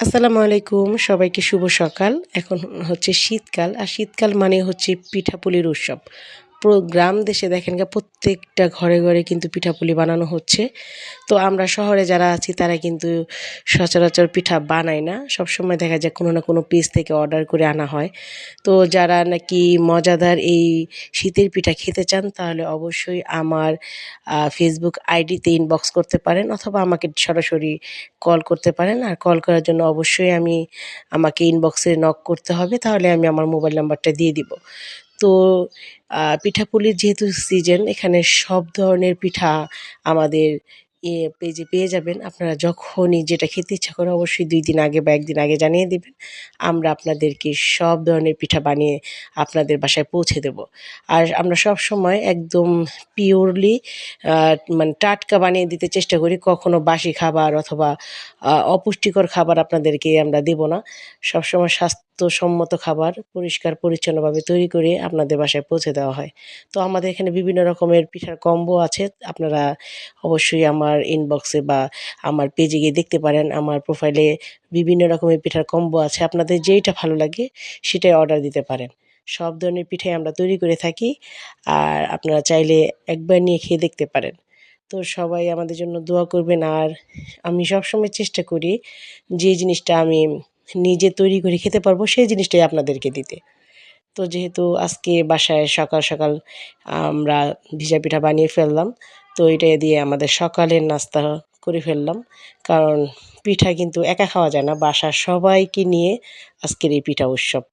আসসালামু আলাইকুম সবাইকে শুভ সকাল। এখন হচ্ছে শীতকাল আর শীতকাল মানে হচ্ছে পিঠাপুলির উৎসব। পুরো গ্রাম দেশে দেখেন প্রত্যেকটা ঘরে ঘরে কিন্তু পিঠাপুলি বানানো হচ্ছে। তো আমরা শহরে যারা আছি, তারা কিন্তু সচরাচর পিঠা বানায় না। সবসময় দেখা যায় কোনো না কোনো পিস থেকে অর্ডার করে আনা হয়। তো যারা নাকি মজাদার এই শীতের পিঠা খেতে চান, তাহলে অবশ্যই আমার ফেসবুক আইডিতে ইনবক্স করতে পারেন অথবা আমাকে সরাসরি কল করতে পারেন। আর কল করার জন্য অবশ্যই আমি, আমাকে ইনবক্সে নক করতে হবে। তাহলে আমি আমার মোবাইল নাম্বারটা দিয়ে দিব। তো পিঠাপুলির যেহেতু সিজন এখানে সব ধরনের পিঠা আমাদের পেজে পেয়ে যাবেন। আপনারা যখনই যেটা খেতে ইচ্ছা করে অবশ্যই দুই দিন আগে বা একদিন আগে জানিয়ে দেবেন। আমরা আপনাদেরকে সব ধরনের পিঠা বানিয়ে আপনাদের বাসায় পৌঁছে দেব। আর আমরা সব সময় একদম পিওরলি মানে টাটকা বানিয়ে দিতে চেষ্টা করি। কখনো বাসি খাবার অথবা অপুষ্টিকর খাবার আপনাদেরকে আমরা দেব না। সবসময় স্বাস্থ্যসম্মত খাবার পরিষ্কার পরিচ্ছন্নভাবে তৈরি করে আপনাদের বাসায় পৌঁছে দেওয়া হয়। তো আমাদের এখানে বিভিন্ন রকমের পিঠার কম্বো আছে, আপনারা অবশ্যই আমার ইনবক্সে বা আমার পেজে গিয়ে দেখতে পারেন। আমার প্রোফাইলে বিভিন্ন রকমের পিঠার কম্বো আছে, আপনাদের যেইটা ভালো লাগে সেটাই অর্ডার দিতে পারেন। সব ধরনের পিঠাই আমরা তৈরি করে থাকি আর আপনারা চাইলে একবার নিয়ে খেয়ে দেখতে পারেন। তো সবাই আমাদের জন্য দোয়া করবেন আর আমি সবসময় চেষ্টা করি যে জিনিসটা আমি নিজে তৈরি করে খেতে পারব সেই জিনিসটাই আপনাদেরকে দিতে। তো যেহেতু আজকে বাসায় সকাল সকাল আমরা ভিজা পিঠা বানিয়ে ফেললাম, তো এটা দিয়ে আমাদের সকালের নাস্তা করে ফেললাম। কারণ পিঠা কিন্তু একা খাওয়া যায় না, বাসার সবাইকে নিয়ে আজকের এই পিঠা উৎসব।